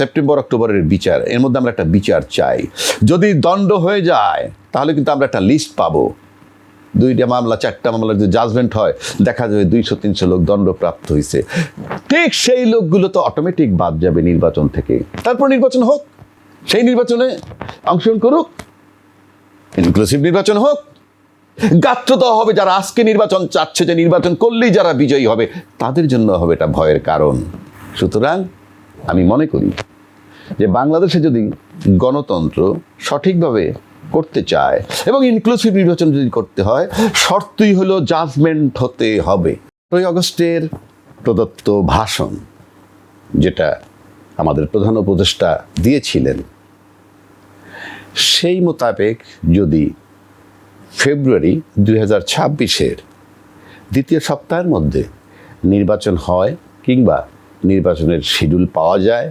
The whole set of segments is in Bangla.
সেপ্টেম্বর, অক্টোবরের বিচার। এর মধ্যে আমরা একটা বিচার চাই। যদি দণ্ড হয়ে যায়, তাহলে কিন্তু আমরা একটা লিস্ট পাবো। দুইটা মামলা, চারটা মামলা যদি জাজমেন্ট হয়, দেখা যাবে দুইশো, তিনশো লোক দণ্ডপ্রাপ্ত হয়েছে ঠিক সেই লোকগুলো তো অটোমেটিক বাদ যাবে নির্বাচন থেকে। তারপর নির্বাচন হোক, সেই নির্বাচনে অংশগ্রহণ করুক ইনক্লুসিভ নির্বাচন হোক। গাত্র দেওয়া হবে যারা আজকে নির্বাচন চাচ্ছে, যে নির্বাচন করলেই যারা বিজয়ী হবে, তাদের জন্য হবে এটা ভয়ের কারণ। সুতরাং আমি মনে করি যে বাংলাদেশে যদি গণতন্ত্র সঠিকভাবে করতে চায় এবং ইনক্লুসিভ নির্বাচন যদি করতে হয়, শর্তই হলো জাজমেন্ট হতে হবে। আটই আগস্টের প্রদত্ত ভাষণ, যেটা আমাদের প্রধান উপদেষ্টা দিয়েছিলেন, সেই মোতাবেক যদি ফেব্রুয়ারি দুই হাজার দ্বিতীয় সপ্তাহের মধ্যে নির্বাচন হয় কিংবা নির্বাচনের শিডিউল পাওয়া যায়,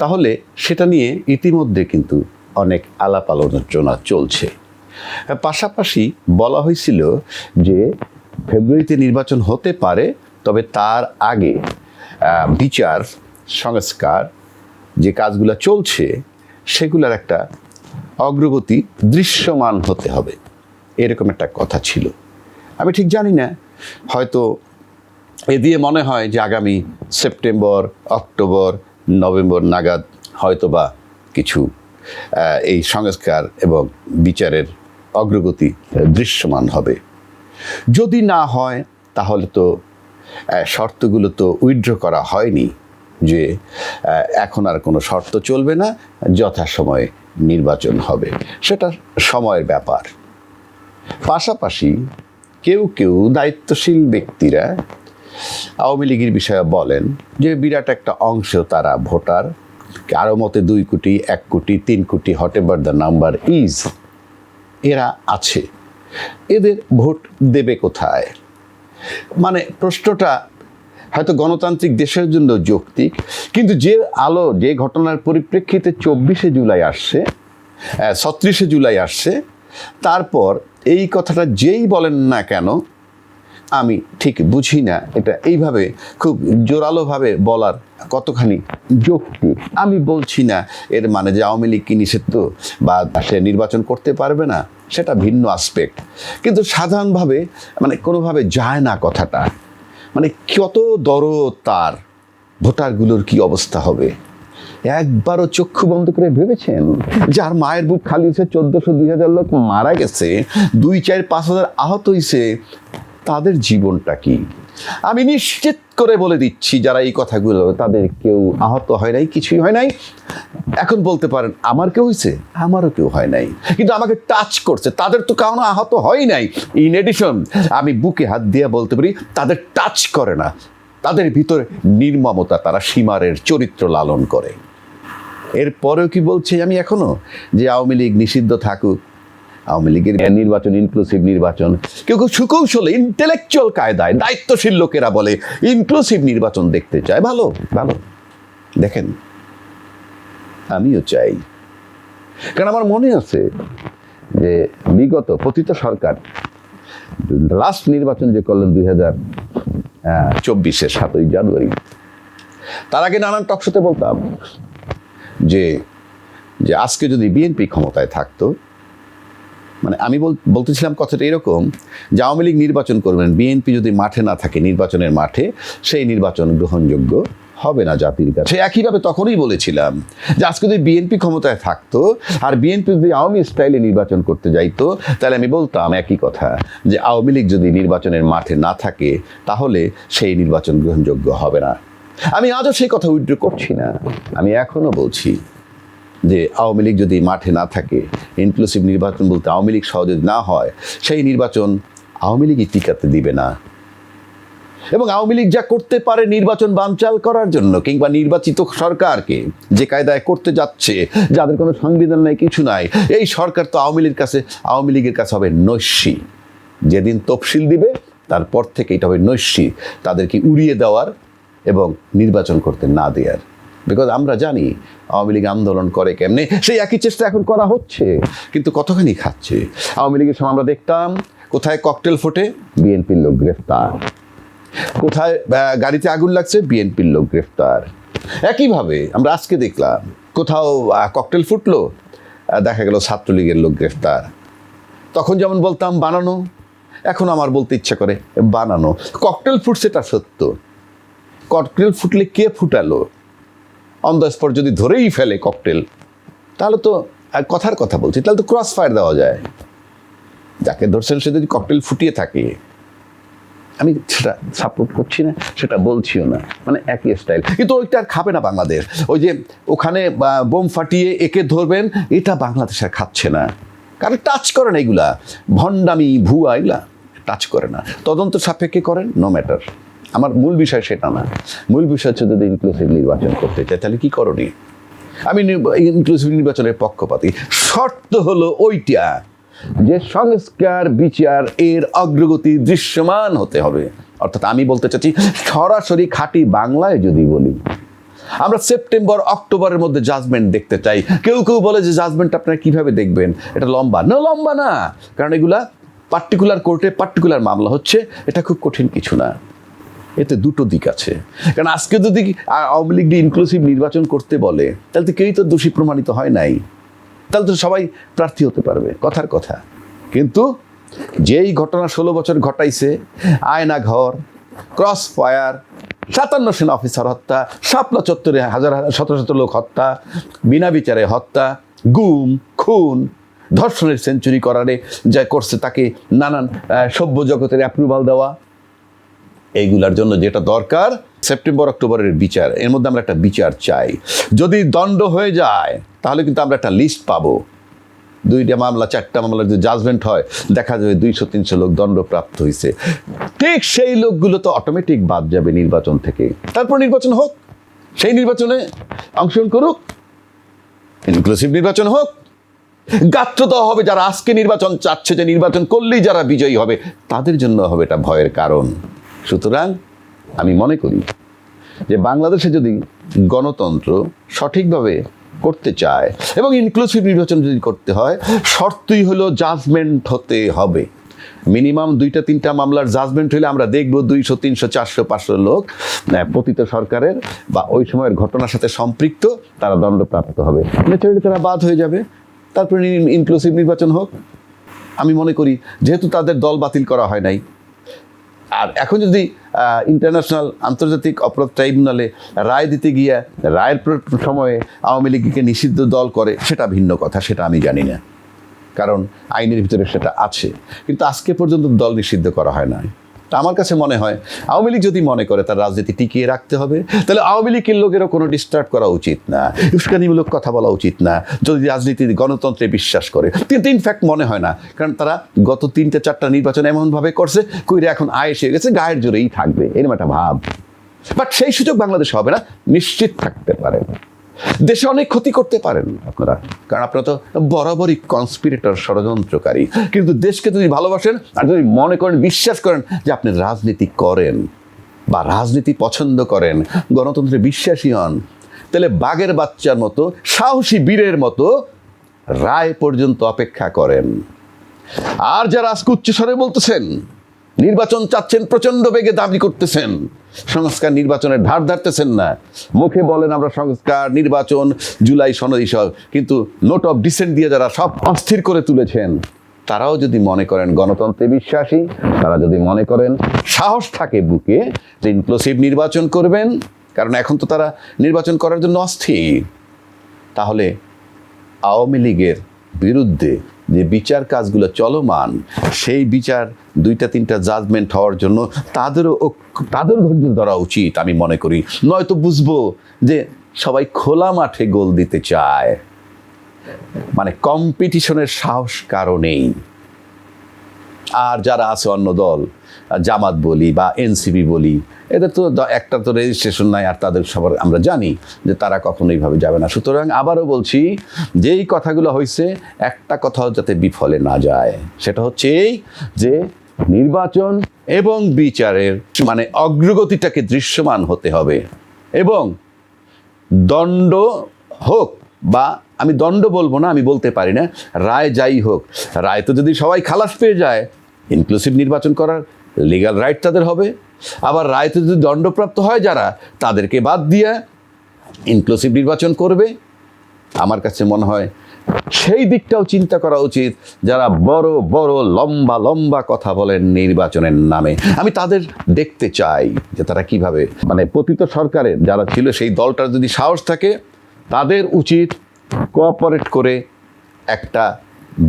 তাহলে সেটা নিয়ে ইতিমধ্যে কিন্তু অনেক আলাপ আলোচনা চলছে। পাশাপাশি বলা হয়েছিল যে ফেব্রুয়ারিতে নির্বাচন হতে পারে, তবে তার আগে বিচার, সংস্কার যে কাজগুলো চলছে, সেগুলোর একটা অগ্রগতি দৃশ্যমান হতে হবে। এরকম একটা কথা ছিল। আমি ঠিক জানি না, হয়তো এ দিয়ে মনে হয় যে আগামী সেপ্টেম্বর, অক্টোবর, নভেম্বর নাগাদ হয়তোবা কিছু এই সংস্কার এবং বিচারের অগ্রগতি দৃশ্যমান হবে। যদি না হয়, তাহলে তো শর্তগুলো তো উইথড্র করা হয়নি যে এখন আর কোনো শর্ত চলবে না, যথাসময়ে নির্বাচন হবে। সেটা সময়ের ব্যাপার। পাশাপাশি কেউ কেউ দায়িত্বশীল ব্যক্তিরা আওয়ামী লীগের বিষয়ে বলেন যে বিরাট একটা অংশ তারা ভোটার। কারও মতে দুই কোটি, এক কোটি, তিন crore whatever the number is এরা আছে। এদের ভোট দেবে কোথায়? মানে প্রশ্নটা হয়তো গণতান্ত্রিক দেশের জন্য যৌক্তিক, কিন্তু যে আলো, যে ঘটনার পরিপ্রেক্ষিতে চব্বিশে জুলাই আসছে ছত্রিশে জুলাই আসছে, তারপর এই কথাটা যেই বলেন না কেন আমি ঠিক বুঝি না। এটা এইভাবে খুব জোরালোভাবে বলার কতখানি যৌক্তিক আমি বলছি না, এর মানে যে আওয়ামী লীগ কি নিষিদ্ধ বা সে নির্বাচন করতে পারবে না, সেটা ভিন্ন আসপেক্ট কিন্তু সাধারণভাবে মানে কোনোভাবে যায় না কথাটা। মানে কত দরদ তার, ভোটারগুলোর কি অবস্থা হবে? একবারও চক্ষু বন্ধ করে ভেবেছেন? যার মায়ের বুক খালি হয়েছে চোদ্দশো দুই হাজার লোক মারা গেছে, দুই চার পাঁচ হাজার আহত হয়েছে তাদের জীবনটা কি? আমি নিশ্চিত করে বলে দিচ্ছি যারা এই কথাগুলো, তাদের কেউ আহত হয় নাই, কিছুই হয় নাই। এখন বলতে পারেন, আমার কেউ হয়েছে আমারও কেউ হয় নাই। কিন্তু আমাকে টাচ করছে। তাদের তো কারণ আহত হয় নাই। ইন এডিশন আমি বুকে হাত দিয়ে বলতে পারি, তাদের টাচ করে না। তাদের ভিতরে নির্মমতা, তারা সীমারের চরিত্র লালন করে। এরপরেও কি বলছি আমি এখনও? যে আওয়ামী লীগ নিষিদ্ধ থাকুক আওয়ামী লীগের নির্বাচন ইনক্লুসিভ নির্বাচন। কেউ কেউ সুকৌশলে ইন্টেলেকচুয়াল কায়দায়, দায়িত্বশীল লোকেরা বলে ইনক্লুসিভ নির্বাচন দেখতে চায়। ভালো ভালো। দেখেন, আমিও চাই। কারণ আমার মনে আছে যে বিগত পতিত সরকার লাস্ট নির্বাচন যে করলেন দুই হাজার চব্বিশের সাতই জানুয়ারি, তার আগে নানান টকশোতে বলতাম যে যে আজকে যদি বিএনপি ক্ষমতায় থাকতো মানে আমি বল- বলতেছিলাম কথাটা এরকম, যে আওয়ামী লীগ নির্বাচন করবেন, বিএনপি যদি মাঠে না থাকে, নির্বাচনের মাঠে, সেই নির্বাচন গ্রহণযোগ্য হবে না জাতির কাছে। একইভাবে তখনই বলেছিলাম যে আজকে যদি বিএনপি ক্ষমতায় থাকতো, আর বিএনপি যদি আওয়ামী স্টাইলে নির্বাচন করতে যাইতো, তাহলে আমি বলতাম একই কথা, যে আওয়ামী লীগ যদি নির্বাচনের মাঠে না থাকে, তাহলে সেই নির্বাচন গ্রহণযোগ্য হবে না। আমি আজও সেই কথা উইথড্র করছি না। আমি এখনও বলছি যে আওয়ামী লীগ যদি মাঠে না থাকে ইনক্লুসিভ নির্বাচন বলতে আওয়ামী লীগ সহ যদি না হয়, সেই নির্বাচন আওয়ামী লীগই টিকাতে দিবে না। এবং আওয়ামী লীগ যা করতে পারে নির্বাচন বানচাল করার জন্য, কিংবা নির্বাচিত সরকারকে যে কায়দায় করতে যাচ্ছে, যাদের কোনো সংবিধান নাই, কিছু নাই, এই সরকার তো আওয়ামী লীগের কাছে, আওয়ামী লীগের কাছে হবে নৈশী। যেদিন তফসিল দিবে, তারপর থেকে এটা হবে নৈশী। তাদেরকে উড়িয়ে দেওয়ার এবং নির্বাচন করতে না দেওয়ার। বিকজ আমরা জানি আওয়ামী লীগ আন্দোলন করে কেমনে? সেই একই চেষ্টা এখন করা হচ্ছে, কিন্তু কতখানি খাচ্ছে? আওয়ামী লীগের সময় আমরা দেখতাম, কোথায় ককটেল ফোটে? বিএনপির লোক গ্রেফতার। কোথায় গাড়িতে আগুন লাগছে? বিএনপির লোক গ্রেফতার। একইভাবে আমরা আজকে দেখলাম, কোথাও ককটেল ফুটলো দেখা গেল ছাত্রলীগের লোক গ্রেফতার। তখন যেমন বলতাম, বানানো। এখন আমার বলতে ইচ্ছা করে, বানানো। ককটেল ফুটছে এটা সত্য। ককটেল ফুটলে কে ফুটালো? অন দ্য স্পট যদি ধরেই ফেলে ককটেল তাহলে তো কথার কথা বলছি, তাহলে তো ক্রস ফায়ার দেওয়া যায়। যাকে ধরছেন সে যদি ককটেল ফুটিয়ে থাকে, আমি সেটা সাপোর্ট করছি না, সেটা বলছিও না মানে একই স্টাইল কিন্তু ওইটা আর খাবে না বাংলাদেশ। ওই যে ওখানে বোম ফাটিয়ে একে ধরবেন, এটা বাংলাদেশ আর খাচ্ছে না। কারণ টাচ করে না এগুলা। ভণ্ডামি, ভুয়া, এগুলা টাচ করে না। তদন্ত সাপেক্ষে করেন নো ম্যাটার আমার মূল বিষয় সেটা না। মূল বিষয় হচ্ছে যদি ইনক্লুসিভ নির্বাচন করতে চাই, তাহলে কি করণীয়? আমি ইনক্লুসিভ নির্বাচনের পক্ষপাতী। শর্ত হলো ওইটা যে সংস্কার, বিচার, এর অগ্রগতি দৃশ্যমান হতে হবে। অর্থাৎ আমি বলতে চাচ্ছি, সরাসরি খাঁটি বাংলায় যদি বলি, আমরা সেপ্টেম্বর, অক্টোবরের মধ্যে জাজমেন্ট দেখতে চাই। কেউ কেউ বলে যে জাজমেন্ট আপনারা কীভাবে দেখবেন? এটা লম্বা। না লম্বা না। কারণ এগুলা পার্টিকুলার কোর্টে পার্টিকুলার মামলা হচ্ছে, এটা খুব কঠিন কিছু না। এতে দুটো দিক আছে। কারণ আজকে যদি আওয়ামী লীগ ইনক্লুসিভ নির্বাচন করতে বলে, তাহলে তো কেউই তো দোষী প্রমাণিত হয় নাই। তাহলে তো সবাই প্রার্থী হতে পারবে, কথার কথা। কিন্তু যেই ঘটনা ষোলো বছর ঘটাইছে, আয়না ঘর ক্রস ফায়ার সাতান্ন সেনা অফিসার হত্যা, শাপলা চত্বরে হাজার হাজার, শত শত লোক হত্যা, বিনা বিচারে হত্যা, গুম, খুন, ধর্ষণের সেঞ্চুরি করারে যা করছে তাকে নানান সভ্য জগতের অ্যাপ্রুভাল দেওয়া এইগুলার জন্য যেটা দরকার সেপ্টেম্বর অক্টোবরের বিচার। এর মধ্যে আমরা একটা বিচার চাই। যদি দণ্ড হয়ে যায়, তাহলে কিন্তু আমরা একটা লিস্ট পাবো। দুইটা মামলা, চারটা মামলার যদি জাজমেন্ট হয়, দেখা যাবে দুইশো, তিনশো লোক দণ্ডপ্রাপ্ত হয়েছে ঠিক সেই লোকগুলো তো অটোমেটিক বাদ যাবে নির্বাচন থেকে। তারপর নির্বাচন হোক, সেই নির্বাচনে অংশগ্রহণ করুক ইনক্লুসিভ নির্বাচন হোক। গাত্র দেওয়া হবে যারা আজকে নির্বাচন চাচ্ছে যে নির্বাচন করলেই যারা বিজয়ী হবে, তাদের জন্য হবে এটা ভয়ের কারণ। সুতরাং আমি মনে করি যে বাংলাদেশে যদি গণতন্ত্র সঠিকভাবে করতে চায় এবং ইনক্লুসিভ নির্বাচন যদি করতে হয়, শর্তই হলো জাজমেন্ট হতে হবে। মিনিমাম দুইটা তিনটা মামলার জাজমেন্ট হলে আমরা দেখব দুইশো, তিনশো, চারশো, পাঁচশো লোক পতিত সরকারের বা ওই সময়ের ঘটনার সাথে সম্পৃক্ত, তারা দণ্ডপ্রাপ্ত হবে। ন্যাচারালি তারা বাদ হয়ে যাবে। তারপরে ইনক্লুসিভ নির্বাচন হোক। আমি মনে করি যেহেতু তাদের দল বাতিল করা হয় নাই আর এখন যদি ইন্টারন্যাশনাল আন্তর্জাতিক অপরাধ ট্রাইব্যুনালে রায় দিতে গিয়ে রায়ের সময়ে আওয়ামী লীগকে নিষিদ্ধ দল করে, সেটা ভিন্ন কথা, সেটা আমি জানি না। কারণ আইনের ভিতরে সেটা আছে। কিন্তু আজকে পর্যন্ত দল নিষিদ্ধ করা হয় না তা আমার কাছে মনে হয় আওয়ামী লীগ যদি মনে করে তার রাজনীতি টিকিয়ে রাখতে হবে, তাহলে আওয়ামী লীগের লোকেরও কোনো ডিস্টার্ব করা উচিত না, উস্কানিমূলক কথা বলা উচিত না, যদি রাজনীতি গণতন্ত্রে বিশ্বাস করে। কিন্তু ইনফ্যাক্ট মনে হয় না, কারণ তারা গত তিনটে চারটা নির্বাচন এমনভাবে করছে, কইরে এখন আয় এসে গেছে, গায়ের জোরেই থাকবে এরকম একটা ভাব। বাট সেই সুযোগ বাংলাদেশ হবে না, নিশ্চিত থাকতে পারে। দেশে অনেক ক্ষতি করতে পারেন আপনারা। কারণ আপনারা তো বরাবরই কনস্পিরেটর ষড়যন্ত্রকারী। কিন্তু দেশকে যদি ভালোবাসেন আর যদি মনে করেন, বিশ্বাস করেন যে আপনি রাজনীতি করেন বা রাজনীতি পছন্দ করেন, গণতন্ত্রে বিশ্বাসী হন, তাহলে বাঘের বাচ্চার মতো, সাহসী বীরের মতো রায় পর্যন্ত অপেক্ষা করেন। আর যারা আজকে উচ্চস্বরে বলতেছেন, নির্বাচন চাচ্ছেন প্রচণ্ড বেগে দাবি করতেছেন সংস্কার নির্বাচনের ধার ধারতেছেন না। মুখে বলেন আমরা সংস্কার নির্বাচন জুলাই সনদ সব কিন্তু নোট অফ ডিসেন্ট দিয়ে যারা সব অস্থির করে তুলেছেন, তারাও যদি মনে করেন গণতন্ত্রে বিশ্বাসী, তারা যদি মনে করেন সাহস থাকে বুকে যে ইনক্লুসিভ নির্বাচন করবেন, কারণ এখন তো তারা নির্বাচন করার জন্য অস্থির, তাহলে আওয়ামী লীগের বিরুদ্ধে যে বিচার কাজগুলো চলমান, সেই বিচার দুইটা তিনটা জাজমেন্ট হওয়ার জন্য তাদেরও তাদের ধৈর্য ধরা উচিত আমি মনে করি। নয়তো বুঝব যে সবাই খোলা মাঠে গোল দিতে চায়। মানে কম্পিটিশনের সাহস কারণেই আর যারা আছে অন্য দল জামাত বলি বা এনসিপি বলি, এদের তো একটা তো রেজিস্ট্রেশন নাই আর তাদের সবার আমরা জানি যে তারা কখনো এইভাবে যাবে না। সুতরাং আবারও বলছি, যেই কথাগুলো হয়েছে একটা কথাও যাতে বিফলে না যায়, সেটা হচ্ছে এই যে নির্বাচন এবং বিচারের মানে অগ্রগতিটাকে দৃশ্যমান হতে হবে এবং দণ্ড হোক বা আমি দণ্ড বলব না, আমি বলতে পারি না, রায় যাই হোক। রায় তো যদি সবাই খালাস পেয়ে যায় ইনক্লুসিভ নির্বাচন করার লিগ্যাল রাইট তাদের হবে। আবার রায় তো যদি দণ্ডপ্রাপ্ত হয় যারা, তাদেরকে বাদ দিয়ে ইনক্লুসিভ নির্বাচন করবে। আমার কাছে মনে হয় সেই দিকটাও চিন্তা করা উচিত, যারা বড় বড়, লম্বা লম্বা কথা বলেন নির্বাচনের নামে। আমি তাদের দেখতে চাই যে তারা কীভাবে মানে পতিত সরকারের যারা ছিল সেই দলটার যদি সাহস থাকে তাদের উচিত কোঅপারেট করে একটা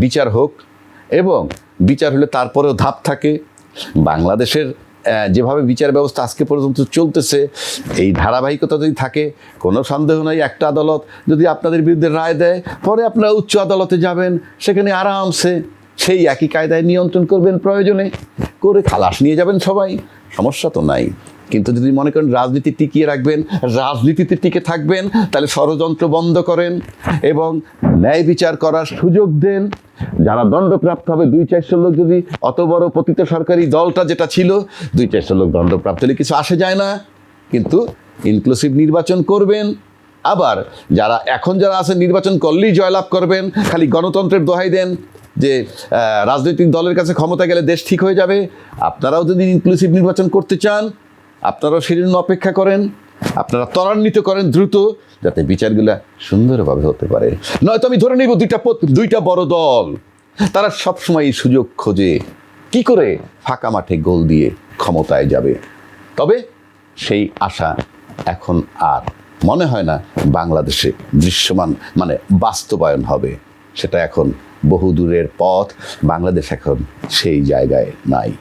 বিচার হোক এবং বিচার হলে তারপরেও ধাপ থাকে। বাংলাদেশের যেভাবে বিচার ব্যবস্থা আজকে পর্যন্ত চলতেছে, এই ধারাবাহিকতা যদি থাকে, কোনো সন্দেহ নেই একটা আদালত যদি আপনাদের বিরুদ্ধে রায় দেয়, পরে আপনারা উচ্চ আদালতে যাবেন, সেখানে আরামসে সেই একই কায়দায় নিয়ন্ত্রণ করবেন প্রয়োজনে। করে খালাস নিয়ে যাবেন সবাই, সমস্যা তো নাই। কিন্তু যদি মনে করেন রাজনীতি টিকিয়ে রাখবেন, রাজনীতিতে টিকে থাকবেন, তাহলে ষড়যন্ত্র বন্ধ করেন এবং ন্যায় বিচার করার সুযোগ দেন। যারা দণ্ডপ্রাপ্ত হবে, দুই চারশো লোক যদি অত বড় পতিত সরকারি দলটা যেটা ছিল, দুই চারশো লোক দণ্ডপ্রাপ্ত হলে কিছু আসে যায় না। কিন্তু ইনক্লুসিভ নির্বাচন করবেন। আবার যারা এখন যারা আছে নির্বাচন করলেই জয়লাভ করবেন, খালি গণতন্ত্রের দোহাই দেন যে রাজনৈতিক দলের কাছে ক্ষমতা গেলে দেশ ঠিক হয়ে যাবে। আপনারাও যদি ইনক্লুসিভ নির্বাচন করতে চান আপনারাও সেজন্য অপেক্ষা করেন, আপনারা ত্বরান্বিত করেন দ্রুত, যাতে বিচারগুলা সুন্দরভাবে হতে পারে। নয়তো আমি ধরে নিব দুইটা দুইটা বড় দল। তারা সবসময় এই সুযোগ খোঁজে, কি করে ফাঁকা মাঠে গোল দিয়ে ক্ষমতায় যাবে। তবে সেই আশা এখন আর মনে হয় না বাংলাদেশে দৃশ্যমান মানে বাস্তবায়ন হবে। সেটা এখন বহু দূরের পথ, বাংলাদেশ এখন সেই জায়গায় নাই।